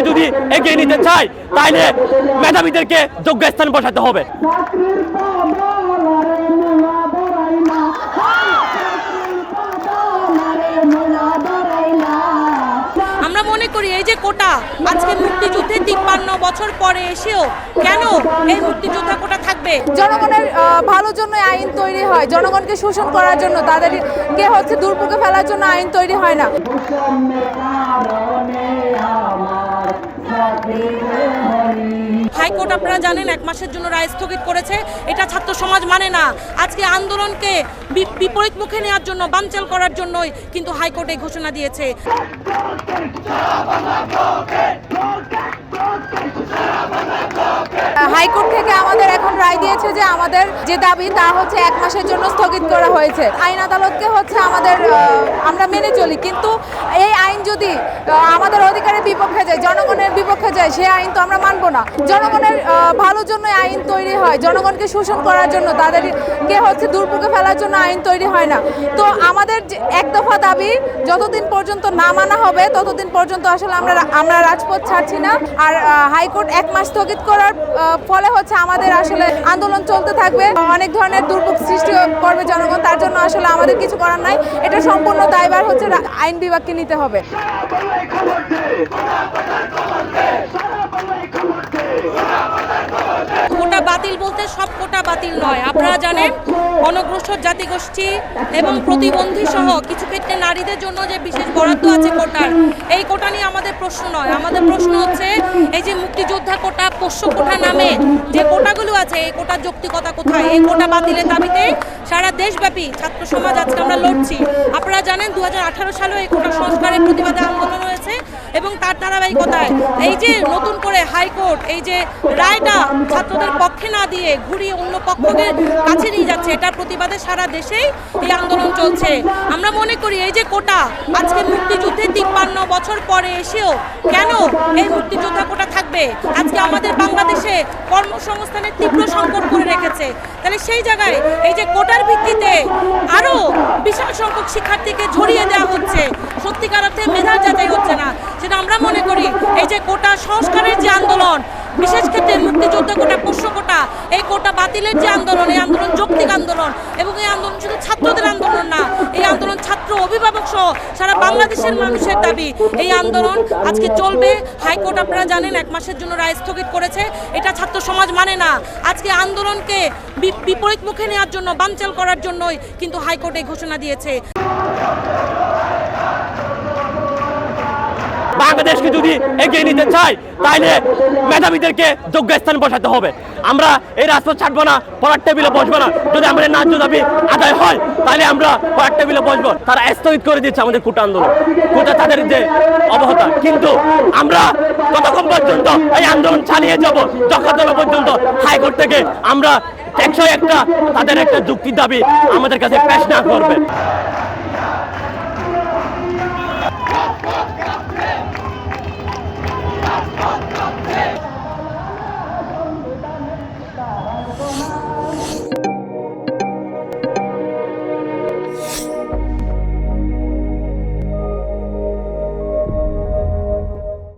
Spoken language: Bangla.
বাংলাদেশকে যদি এগিয়ে নিতে চাই তাহলে মেধাবীদেরকে যোগ্য স্থান বসাতে হবে। আমরা মনে করি এই যে কোটা আজকে মুক্তিযুদ্ধে তিপ্পান্ন বছর পরে এসেও কেন এই মুক্তিযোদ্ধা কোটা থাকবে? জনগণের আহ, ভালোর জন্য আইন তৈরি হয়। জনগণকে শোষণ করার জন্য তাদেরকে হচ্ছে দুর্ভোগে ফেলার জন্য আইন তৈরি হয় না। হাইকোর্ট আপনারা জানেন, এক মাসের জন্য রায় স্থগিত করেছে। এটা ছাত্র সমাজ মানে না। আজকে আন্দোলনকে বিপরীত মুখে নেওয়ার জন্য, বানচাল করার জন্যই কিন্তু হাইকোর্ট এই ঘোষণা দিয়েছে। হাইকোর্ট থেকে আমাদের এখন রায় দিয়েছে যে আমাদের যে দাবি, তা হচ্ছে এক মাসের জন্য স্থগিত করা হয়েছে। আইন আদালতকে হচ্ছে আমাদের আমরা মেনে চলি। কিন্তু এই আইন যদি আমাদের অধিকারের বিপক্ষে যায়, জনগণের বিপক্ষে যায়, সেই আইন তো আমরা মানবো না। জনগণের ভালোর জন্য আইন তৈরি হয়। জনগণকে শোষণ করার জন্য তাদেরকে হচ্ছে দুর্ভোগে ফেলার জন্য আইন তৈরি হয় না। তো আমাদের এক দফা দাবি, যতদিন পর্যন্ত না মানা হবে, ততদিন পর্যন্ত আসলে আমরা আমরা রাজপথ ছাড়ছি না। আর হাইকোর্ট এক মাস স্থগিত করার ফলে হচ্ছে আমাদের আসলে আন্দোলন চলতে থাকবে। অনেক ধরনের দুর্ভোগ সৃষ্টি করবে জনগণ, তার জন্য আসলে আমাদের কিছু করার নাই। এটা সম্পূর্ণ দায়ভার হচ্ছে আইন বিভাগকে নিতে হবে কোটা বাতিল বলতে সব কোটা বাতিল নয়। আপনারা জানেন অনগ্রসর জাতিগোষ্ঠী এবং প্রতিবন্ধী সহ কিছু ক্ষেত্রে নারীদের জন্য যে বিশেষ বরাদ্দ আছে কোটার এই কোটা নিয়ে আমাদের প্রশ্ন নয়। আমাদের প্রশ্ন হচ্ছে এই যে মুক্তিযোদ্ধা কোটা পোষ্য কোটা নামে যে কোটাগুলো আছে এই কোটার যৌক্তিকতা কোথায়? এই কোটা বাতিলের দাবিতে সারা দেশব্যাপী ছাত্র সমাজ আজকে আমরা লড়ছি। আপনারা জানেন দু সালেও এই কোটা সংস্কারের প্রতিবাদে আন্দোলন তার ধারাবাহিকতায় এই যে নতুন করে হাইকোর্ট, এই যে রায়টা ছাত্রদের পক্ষে না দিয়ে ঘুরিয়ে অন্য পক্ষকে কাছে নিয়ে যাচ্ছে, এটার প্রতিবাদে সারা দেশেই এই আন্দোলন চলছে। আমরা মনে করি এই যে কোটা, আজকে মুক্তিযুদ্ধে তিপ্পান্ন বছর পরে এসেও কেন এই মুক্তিযোদ্ধা কোটা থাকবে? আজকে আমাদের বাংলাদেশে কর্মসংস্থানের তীব্র সংকট করে রেখেছে। তাহলে সেই জায়গায় এই যে কোটার ভিত্তিতে আরও বিশাল সংখ্যক শিক্ষার্থীকে ঝরিয়ে দেওয়া হচ্ছে, সত্যিকার অর্থে মেধা যাচাই হচ্ছে। সেটা আমরা মনে করি এই যে কোটা সংস্কারের যে আন্দোলন, বিশেষ ক্ষেত্রে মুক্তিযুদ্ধ কোটা, পোষ্য কোটা, এই কোটা বাতিলের যে আন্দোলন, এই আন্দোলন যৌক্তিক আন্দোলন এবং এই আন্দোলন শুধু ছাত্রদের আন্দোলন না, এই আন্দোলন ছাত্র অভিভাবক সহ সারা বাংলাদেশের মানুষের দাবি। এই আন্দোলন আজকে চলবে, হাইকোর্ট আপনারা জানেন এক মাসের জন্য রায় স্থগিত করেছে, এটা ছাত্র সমাজ মানে না। আজকে আন্দোলনকে বিপরীত মুখে নেওয়ার জন্য, বানচাল করার জন্যই কিন্তু হাইকোর্ট এই ঘোষণা দিয়েছে। বাংলাদেশকে যদি এগিয়ে নিতে চাই তাহলে মেধাবীদেরকে যোগ্য স্থান বসাতে হবে। আমরা এই রাজপথ ছাড়বো না, পড়ার টেবিলে বসবো না। যদি আমাদের ন্যায্য দাবি আদায় হয় তাহলে আমরা পড়ার টেবিলে বসবো। তারা স্থগিত করে দিচ্ছে আমাদের কোটা আন্দোলন। কোটা তাদের যে অবহতা। কিন্তু আমরা ততক্ষণ পর্যন্ত এই আন্দোলন চালিয়ে যাব যতক্ষণ পর্যন্ত হাইকোর্ট থেকে আমরা একশো একটা, তাদের একটা যুক্তির দাবি আমাদের কাছে পেশ না করবে।